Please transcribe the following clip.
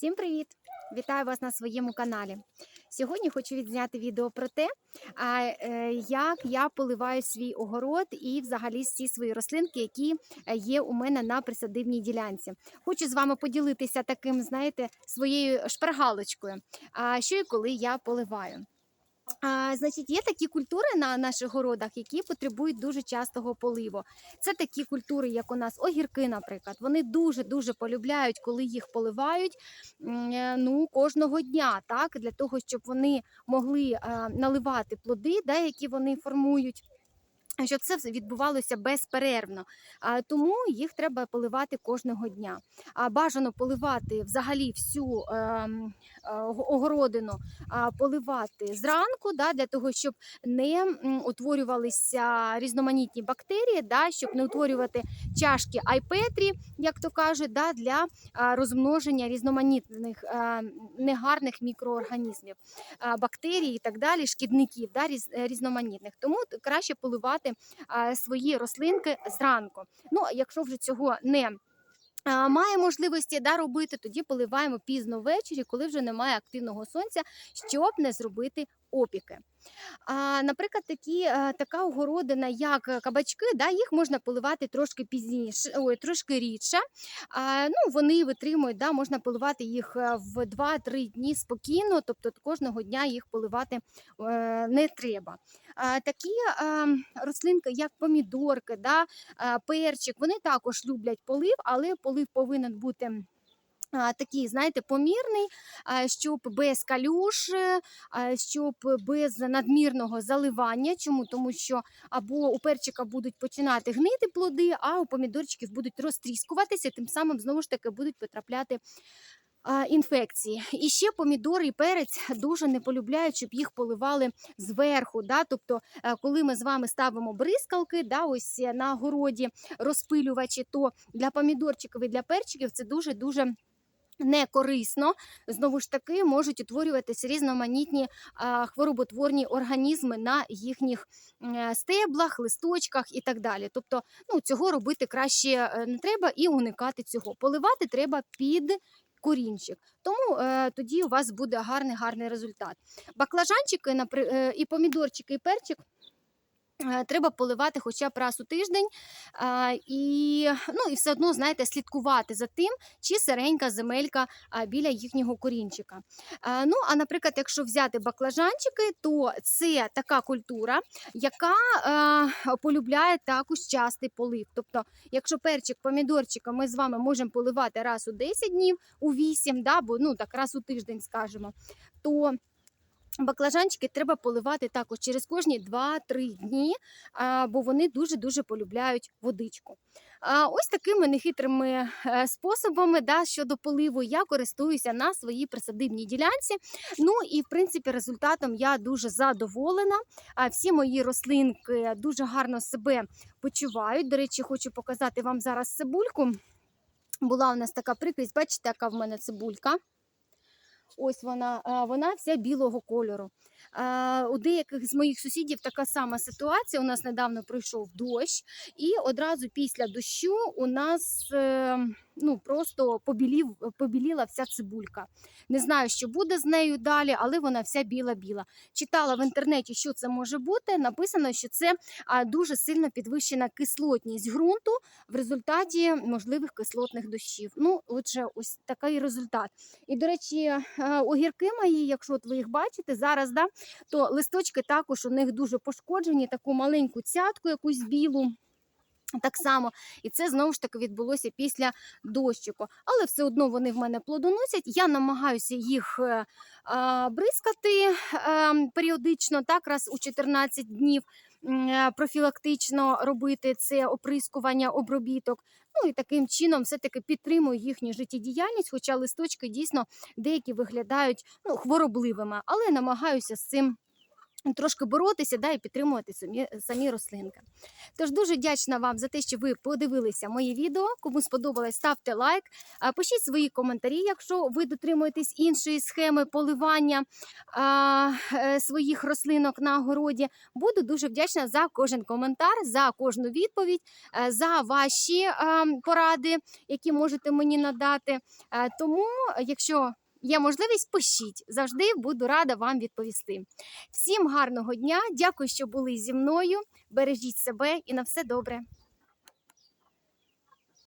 Всім привіт! Вітаю вас на своєму каналі. Сьогодні хочу відзняти відео про те, е, як я поливаю свій огород і взагалі всі свої рослинки, які е, є у мене на присадибній ділянці. Хочу з вами поділитися таким, знаєте, своєю шпаргалочкою, що і коли я поливаю. А, значить, є такі культури на наших городах, які потребують дуже частого поливу. Це такі культури, як у нас огірки, наприклад. Вони дуже дуже полюбляють, коли їх поливають е, ну, кожного дня, так для того, щоб вони могли е, наливати плоди, да, які вони формують. Щоб це відбувалося безперервно, тому їх треба поливати кожного дня. А бажано поливати взагалі всю ем, е, огородину, поливати зранку, да, для того, щоб не утворювалися різноманітні бактерії, да, щоб не утворювати чашки айпетрі, як то кажуть, да, для розмноження різноманітних а, негарних мікроорганізмів, бактерій і так далі, шкідників да, різ, е, різноманітних. Тому краще поливати а, свої рослинки зранку. Ну, якщо вже цього не Має можливості да, робити, тоді поливаємо пізно ввечері, коли вже немає активного сонця, щоб не зробити опіки. А, наприклад, такі, е, така огородина, як е, кабачки, да, їх можна поливати трошки пізніше, ой, трошки рідше. А, ну, вони витримують, да, можна поливати їх е, в 2-3 дні спокійно, тобто кожного дня їх поливати не треба. А, такі е, рослинки, як помідорки, да, перчик, вони також люблять полив, але полив повинен бути. Такий, знаєте, помірний, щоб без калюш, щоб без надмірного заливання. Чому? Тому що або у перчика будуть починати гнити плоди, а у помідорчиків будуть розтріскуватися, тим самим знову ж таки будуть потрапляти інфекції. І ще помідори і перець дуже не полюбляють, щоб їх поливали зверху. Да? Тобто, е, коли ми з вами ставимо бризкалки, да, ось на городі розпилювачі, то для помідорчиків і для перчиків це дуже дуже. Не корисно, знову ж таки, можуть утворюватися різноманітні хвороботворні організми на їхніх е, стеблах, листочках і так далі. Тобто, ну, цього робити краще е, не треба і уникати цього. Поливати треба під корінчик. Тому е, тоді у вас буде гарний гарний результат. Баклажанчики напри- е, і помідорчики, і перчик. Е, Треба поливати хоча б раз у тиждень, і, ну, і все одно, знаєте, слідкувати за тим, чи сиренька земелька біля їхнього корінчика. А, ну, а наприклад, якщо взяти баклажанчики, то це така культура, яка е, полюбляє також частий полив. Тобто, якщо перчик, помідорчика ми з вами можемо поливати раз у 10 днів, у 8, да, бо ну, так раз у тиждень, скажімо, то Баклажанчики треба поливати також через кожні 2-3 дні, бо вони дуже-дуже полюбляють водичку. Ось такими нехитрими е, способами да, щодо поливу я користуюся на своїй присадибній ділянці. Ну і в принципі результатом я дуже задоволена. Всі мої рослинки дуже гарно себе почувають. До речі, хочу показати вам зараз цибульку. Була у нас така прикрість, бачите, яка в мене цибулька. Ось вона, вона вся білого кольору. У деяких з моїх сусідів така сама ситуація. У нас недавно пройшов дощ, і одразу після дощу у нас е, ну, просто побілів, побіліла вся цибулька. Не знаю, що буде з нею далі, але вона вся біла-біла. Читала в інтернеті, що це може бути. Написано, що це дуже сильно підвищена кислотність ґрунту в результаті можливих кислотних дощів. Ну, отже, ось такий результат. І, до речі, е, огірки мої, якщо от ви їх бачите зараз, да, то листочки також у них дуже пошкоджені, таку маленьку цятку, якусь білу. Так само, і це знову ж таки відбулося після дощику. Але все одно вони в мене плодоносять. Я намагаюся їх е, а, бризкати е, періодично, так раз у 14 днів е, профілактично робити це оприскування, обробіток. Ну і таким чином все-таки підтримую їхню життєдіяльність, хоча листочки дійсно деякі виглядають ну, хворобливими, але намагаюся з цим Трошки боротися да, і підтримувати самі, самі рослинки. Тож дуже вдячна вам за те, що ви подивилися моє відео. Кому сподобалось, ставте лайк, пишіть свої коментарі, якщо ви дотримуєтесь іншої схеми поливання а, е, своїх рослинок на городі. Буду дуже вдячна за кожен коментар, за кожну відповідь, е, за ваші а, поради, які можете мені надати. Е, Тому, якщо є можливість, пишіть. Завжди буду рада вам відповісти. Всім гарного дня! Дякую, що були зі мною. Бережіть себе і на все добре.